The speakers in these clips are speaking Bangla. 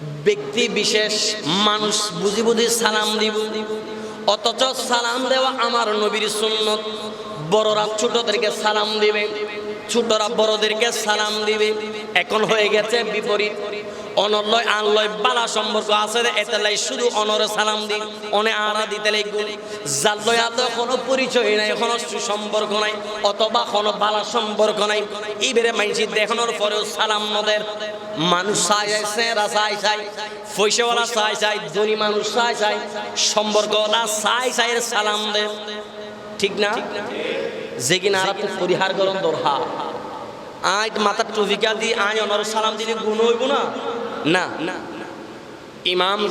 ব্যক্তি বিশেষ মানুষ বুঝি বুঝি সালাম দিব। অথচ সালাম দেওয়া আমার নবীর সুন্নত। বড়রা ছোটদেরকে সালাম দিবে। ছোটরা বড়দেরকে সালাম দিবে। এখন হয়ে গেছে বিপরীত। অনলয়, আনলয়, বালা সম্পর্ক আছে এতে লাই শুধু অনরে সালাম দি অনে আরা দিতে লাগবে যার লয় আতো কোনো পরিচয় নাই কোনো সুসম্পর্ক নাই, অথবা কোনো বালা সম্পর্ক নাই। এইবারে মাইছি দেখানোর পরেও সালাম নদের মানুষ চাই সেরা চাই চাই। পয়সাওয়ালা চাই চাই, ধনী মানুষ চাই চাই। সম্পর্কওয়ালা চাই চাই সালাম দে ঠিক না? যে কিনা আর পরিহার করুন দরহা। আয় মাথার টুফিকা দি আয় অনর সালাম দিলে গুণ হইব না? না। ইমাম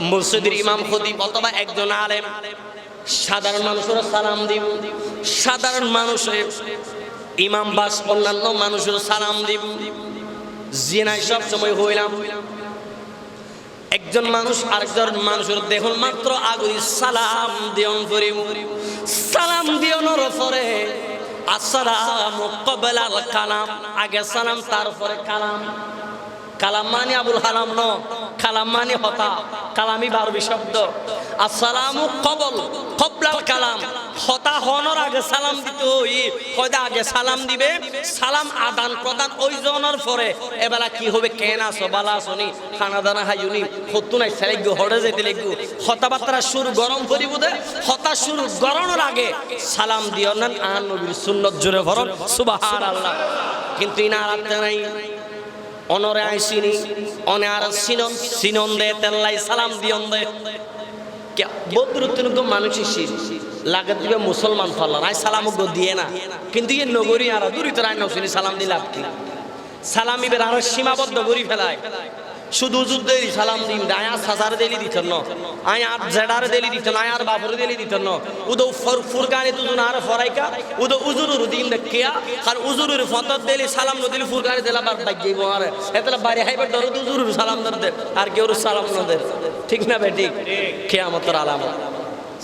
মসজিদের ইমাম অথবা একজন আলেম, সাধারণ মানুষের সালাম দিব। সাধারণ মানুষের ইমাম বাস অন্যান্য মানুষের সালাম দিব। জিনাই সব সময় হইলাম। একজন মানুষ আরেকজন মানুষের দেখুন মাত্র আগুই সালাম দিয়ন করিব। সালাম আসসালাম ক্বাবলাল কালাম। আগে সালাম, তারপরে কালাম। কালাম মানে আবুল হালাম ন। কালাম মানে হতা। কালামি বারবি শব্দ। আসসালামু কবল, কবলাল কালাম। হতা হনর আগে সালাম দিতে হই হয়তো আগে সালাম দিবে? সালাম আদান প্রদান ওই জনের পরে। এবেলা কি হবে কেন আসো বালা আসনি খানা দানা হাইউনি হতু নাই সেলেগ হড়ে যেতে লেগু হতাবার্তা শুরু গরম করিব দে। হতা শুরু গরমের আগে সালাম দিও না, আন নবীর সুন্নত জুড়ে ভরন সুবাহান আল্লাহ কিন্তু ইনা রাখতে নাই। অনরে আইসিনি, অনে আর সিনন সিনন দে তেল্লাই সালাম দিয়ন দে। বদরুত্তনুক মানুষই শির লাগাত দিবে মুসলমান ফাল্লা। আই সালাম দিয়ে না। কিন্তু ইয়ে নগরী আর দূরিত রায় নসিনি সালাম দিলে আপনি সালাম ইবের আরও সীমাবদ্ধ করি ফেলায় শুধু যুদ্ধের সালাম দিন আয়ার সাজার দেলি দিতেন ন। আয়ার জেডার দেলি দিতেন আয়ার বাপর দেলি দিতেন ন। উদো ফর ফুরকানি তুজুন আর ফরাইকা, উদো উজুরুর দিন দেখিয়া আর উজুরুর ফতর দেলি, সালাম নদিলি ফুরকানি দিলা বার বাই যাইব আর। এতলা বাড়ি হাইবার দরদ উজুরুর সালাম দর আর কেউ সালাম নদের ঠিক না বেটি? ঠিক কিয়ামতের আলামত।